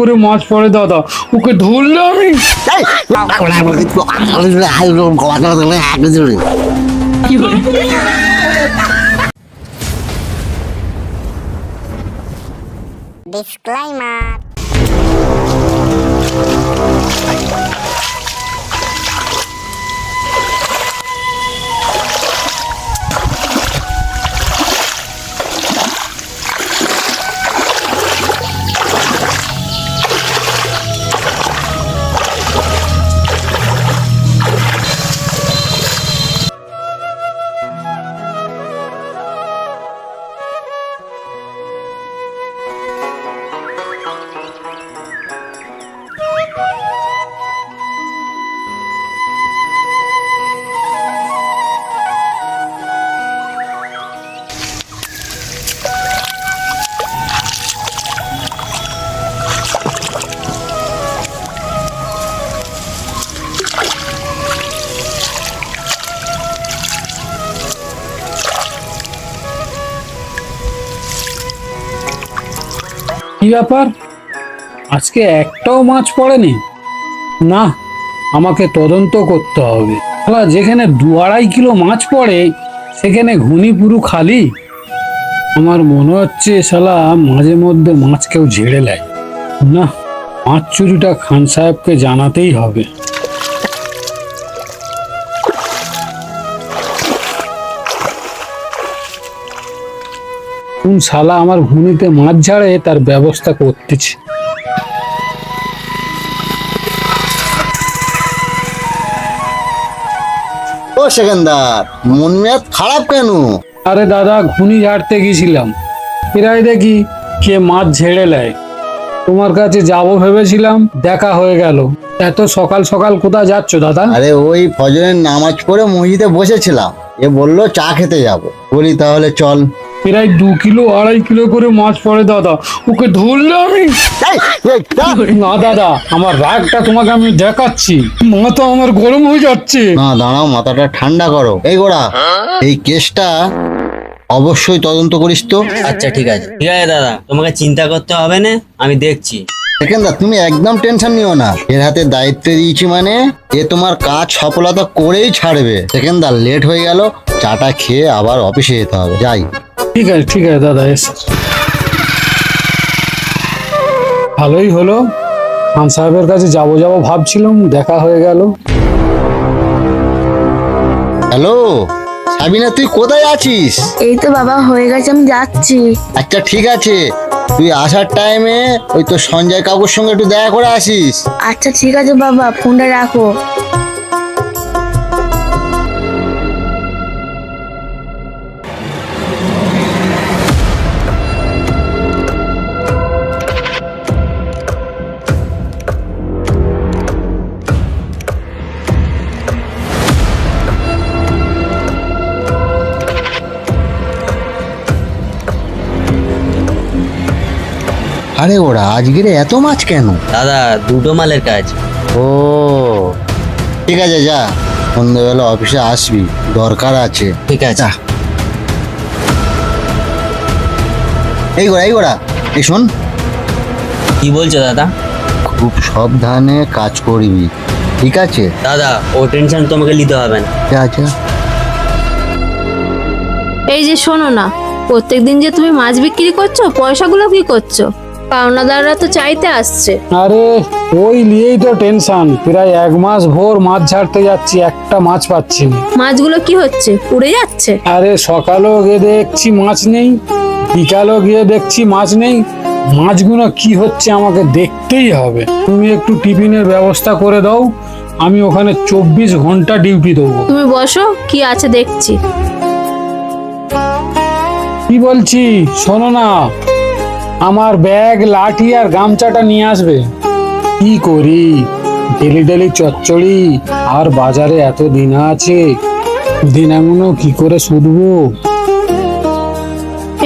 করে মাছ পড়ে দাদা ওকে ধরলে আমি Disclaimer. কি ব্যাপার? আজকে একটাও মাছ পড়েনি? না, আমাকে তদন্ত করতে হবে। শালা, যেখানে দু আড়াই কিলো মাছ পড়ে, সেখানে ঘুনি পুরু খালি? আমার মনে হচ্ছে শালা, মাঝে মধ্যে মাছ কেউ ঝেড়ে নেয়। না, মাছ চুরিটা খান সাহেবকে জানাতেই হবে। কোন শালা আমার ভূমিতে মাছ ঝাড়ে তার ব্যবস্থা করতেছে। ও সেকেন্দার মন মেয়াদ খারাপ কেন? আরে দাদা ঘুনি ঝাড়তে গেছিলাম প্রায় দেখি কে মাছ ঝেড়ে নেয়। তোমার কাছে যাব ভেবেছিলাম দেখা হয়ে গেল। এত সকাল সকাল কোথায় যাচ্ছ দাদা? আরে ওই ফজরের নামাজ পড়ে মসজিদে বসেছিলাম। এ বলল চা খেতে যাব। বলি তাহলে চল। প্রায় দু কিলো আড়াই কিলো করে মাছ পড়ে দাদা। ওকে ধরলে আমি। না দাদা আমার রাগটা তোমাকে আমি দেখাচ্ছি। মাথা আমার গরম হয়ে যাচ্ছে। না দাঁড়াও মাথাটা ঠান্ডা করো। এই গোড়া এই কেসটা অবশ্যই তদন্ত করিস তো। আচ্ছা ঠিক আছে। ঠিক আছে দাদা তোমাকে চিন্তা করতে হবে না আমি দেখছি। সেকেন্দার তুমি একদম টেনশন নিও না। এর হাতে দায়িত্ব দিয়েছি মানে এ তোমার কাজ সফলতা করেই ছাড়বে। সেকেন্দার লেট হয়ে গেল চাটা খেয়ে আবার অফিসে যেতে হবে। যাই। ঠিক আছে ঠিক আছে দাদা এস। ভালোই হলো। খান সাহেবের কাছে যাব যাব ভাবছিলাম দেখা হয়ে গেল। হ্যালো সাবিনা তুই কোথায় আছিস? এই তো বাবা হয়ে গেছে আমি যাচ্ছি। আচ্ছা ঠিক আছে। তুই আসার টাইমে ওই তো সঞ্জয় কাকুর সঙ্গে একটু দেখা করে আসিস। আচ্ছা ঠিক আছে বাবা ফোনটা রাখো। আরে ওরা আজকের এত মাছ কেন? দাদা দুটো মালের কাজ। ও ঠিক আছে যা। সন্ধ্যেবেলা অফিসে আসবি দরকার আছে। ঠিক আছে। এই গোড়া এই গোড়া এই শোন। কি বলছো দাদা? খুব সাবধানে কাজ করবি ঠিক আছে? দাদা ও টেনশন তোমাকে নিতে হবে না। যা। এই যে শোনো না প্রত্যেকদিন যে তুমি মাছ বিক্রি করছ পয়সাগুলো কি করছ? পাওনাদাররা তো চাইতে আসছে। আরে ওই নিয়েই তো টেনশন। প্রায় এক মাস ভোর মাছ ঝাড়তে যাচ্ছি একটা মাছ পাচ্ছি না। মাছগুলো কি হচ্ছে? উড়ে যাচ্ছে? আরে সকালেও গিয়ে দেখছি মাছ নেই বিকালেও গিয়ে দেখছি মাছ নেই। মাছগুলো কি হচ্ছে আমাকে দেখতেই হবে। তুমি একটু টিফিনের ব্যবস্থা করে দাও আমি ওখানে চব্বিশ ঘণ্টা ডিউটি দেবো। তুমি বসো কি আছে দেখছি। কি বলছি? শোনো না আমার ব্যাগ লাঠি আর গামছাটা নিয়ে আসবে। কি করি? ডেলি ডেলি চচ্চড়ি আর বাজারে এত দিন আছে দিনাগুলো কি করে শুধবো?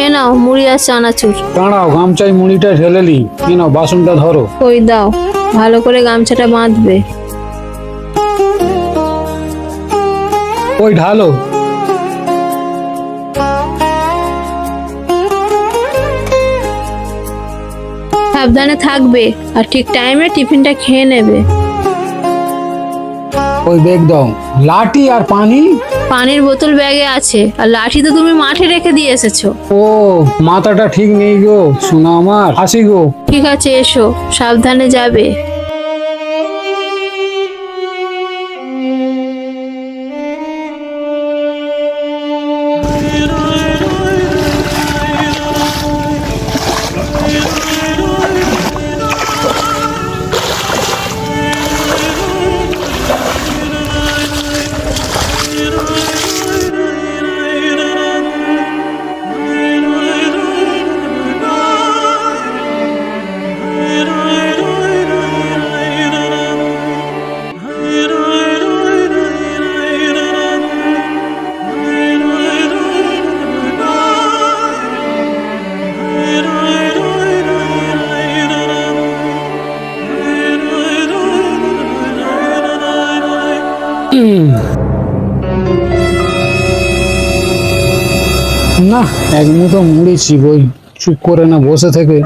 এ নাও মুড়ি আর চানাচুর। দাঁড়াও গামছাই মুড়িটা ঢেলে নি। নাও বাসনটা ধরো। ওই দাও ভালো করে গামছাটা বাঁধবে। ওই ঢালো। সাবধানে থাকবে আর ঠিক টাইমে টিফিনটা খেয়ে নেবে। ওই ব্যাগ দাও। লাঠি আর পানি? পানির বোতল ব্যাগে আছে আর লাঠি তো তুমি মাঠে রেখে দিয়ে এসেছ। ও মাথাটা ঠিক নেই গো শোনা আমার। আসি গো। ঠিক আছে এসো সাবধানে যাবে। না এক মুঠো মুড়ি চিবই চুপ করে না বসে থেকে।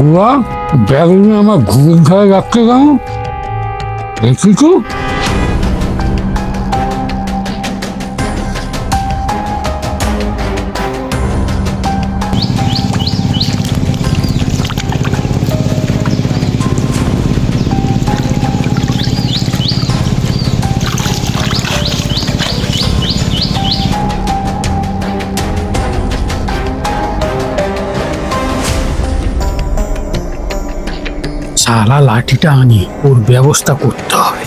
গুয়া ব্যাগ আমার ঘুম খায় রাখতে গাও দেখি তো। সালা লাঠিটা আনি ওর ব্যবস্থা করতে হবে।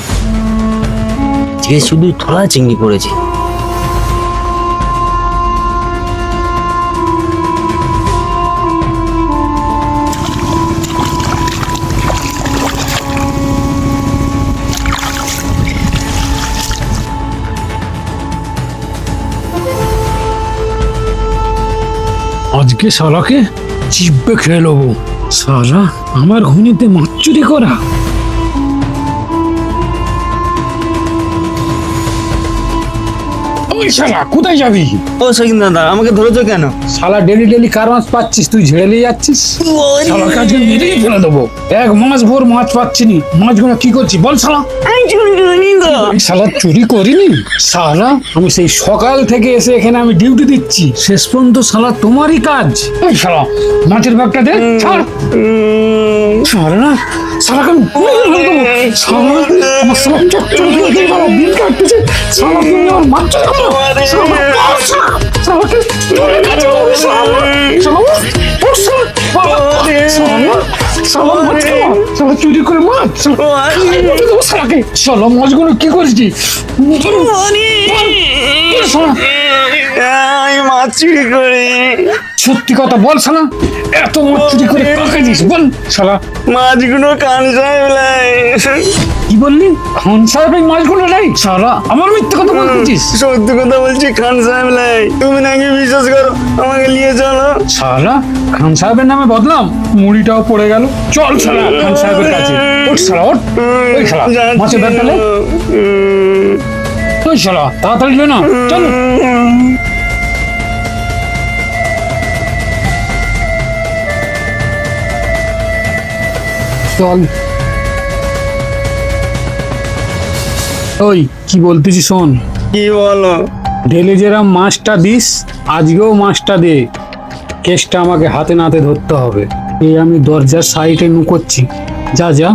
যে শুধু থোড়া চিংড়ি করেছে। আজকে সালাকে চিব্বে খেয়ে নেব। সালা আমার ঘুনিতে মাছ চুরি করা। ওই শালা কোথায় যাবি? ও সকিন দাদা আমাকে ধরেছো কেন? শালা ডেলি ডেলি কার মাছ পাচ্ছিস? তুই ঝেড়ে নিয়ে যাচ্ছিস শালাকে আজকে মেরেই ফেলে দেবো। এক মাস ভোর মাছ পাচ্ছি নি মাছগুলো কি করছি? বল শালা। শালা চুরি করিনি? শালা আমি সেই সকাল থেকে এসে এখানে আমি ডিউটি দিচ্ছি। শেষ পর্যন্ত শালা তোমারই কাজ। এই শালা মাছের ব্যাগটা দে ছাড়। শালা না। শালা আমার শালা বাবা বিল কাটতেছে। শালা তুমি আমার মাছ চুরি করো মাছ শালা চলো মাছগুলো কি করেছি মাছ চুরি করি। সত্যি কথা বল শালা। এত মাছ চুরি করে কাকে দিস বল শালা। মাছগুলো কান সাহেবলাই কি বললি? খান সাহেব এই মাছগুলো নাই। শালা আমার মিথ্যে কথা বলতেছিস সত্যি কথা বলছি খান সাহেবলাই তুমি নাকি বিশ্বাস করো আমাকে নিয়ে চলো। শালা খান সাহেবের নামে বদলাম মুড়িটাও পড়ে গেল। চল শালা খান সাহেবের কাছে। ওঠ শালা ওঠ ওই শালা মাছের নে। ওই শালা তাড়াতাড়ি না চল। চল। ওই কি বলতেছি শোন। কি বলো? ডেলি যেরকম মাছটা দিস আজকেও মাছটা দে। কেসটা আমাকে হাতে নাতে ধরতে হবে। এই আমি দরজার সাইডে নুকোচ্ছি। যা যা।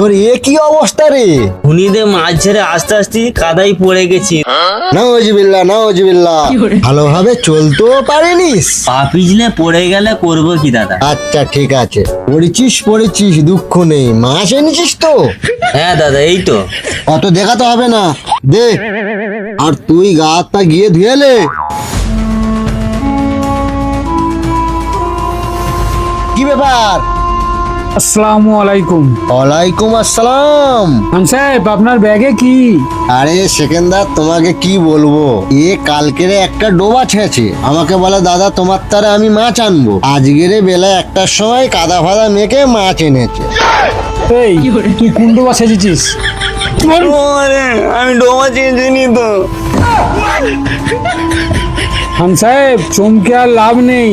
তোর এ কি অবস্থা রে? খুনিদের মাছ ছেড়ে আস্তে আস্তে কাদাই পড়ে গেছি। নজিবিল্লা নজিবিল্লা ভালোভাবে চলতেও পারিনিস। পা পিছলে পড়ে গেলে করব কি দাদা? আচ্ছা ঠিক আছে। পড়েছিস পড়েছিস দুঃখ নেই। মাছ এনেছিস তো? হ্যাঁ দাদা এই তো। অত দেখাতে হবে না। দে আর তুই গা গিয়ে ধুয়েলে কি ব্যাপার? আসসালামু আলাইকুম। ওয়ালাইকুম আসসালাম। খান সাহেব আপনার ব্যাগে কি? আরে সেকেন্দার তোমাকে কি বলব? এ কালকেরে একটা ডোবা ছেঁচে। আমাকে বলে দাদা তোমার তারে আমি মাছ আনব। আজকেরে বেলা একটার সময় কাদা ফাদা মেখে মাছ এনেছে। এই তুই কুন্ডু বা সেজেছিস আমি ডোবা নি তো। খান সাহেব চমকে আর লাভ নেই।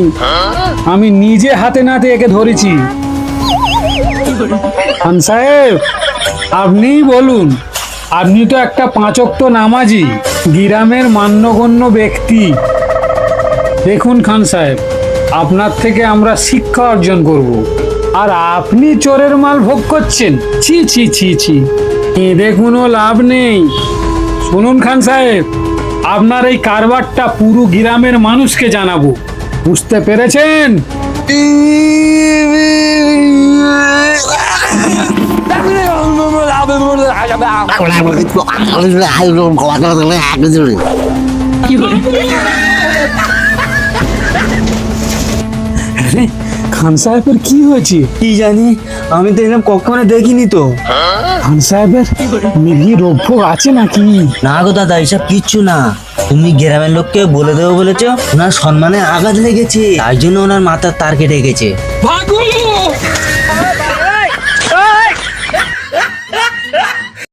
আমি নিজে হাতে নাতে একে ধরেছি। খান সাহেব, আপনিই বলুন, আপনি তো একটা পাঁচক্ত নামাজি, গিরামের মান্যগণ্য ব্যক্তি। দেখুন খান সাহেব, আপনার থেকে আমরা শিক্ষা অর্জন করব। আর আপনি চোরের মাল ভোগ করছেন, ছি ছি ছি ছি। এদের কোনো লাভ নেই। শুনুন খান সাহেব, আপনার এই কারবারটা পুরো গ্রামের মানুষকে জানাব। বুঝতে পেরেছেন? খান সাহেবের কি হয়েছে? কি জানি? আমি তো এরকম কখনো দেখিনি তো। খান সাহেবের মিলি রোগ আছে নাকি? না গো দাদা এসব কিচ্ছু না। তুমি গ্রামের লোককে বলে দেবো বলেছ ওনার সম্মানে আঘাত লেগেছে। তাই জন্য ওনার মাথার তার কেটে গেছে। ভাগো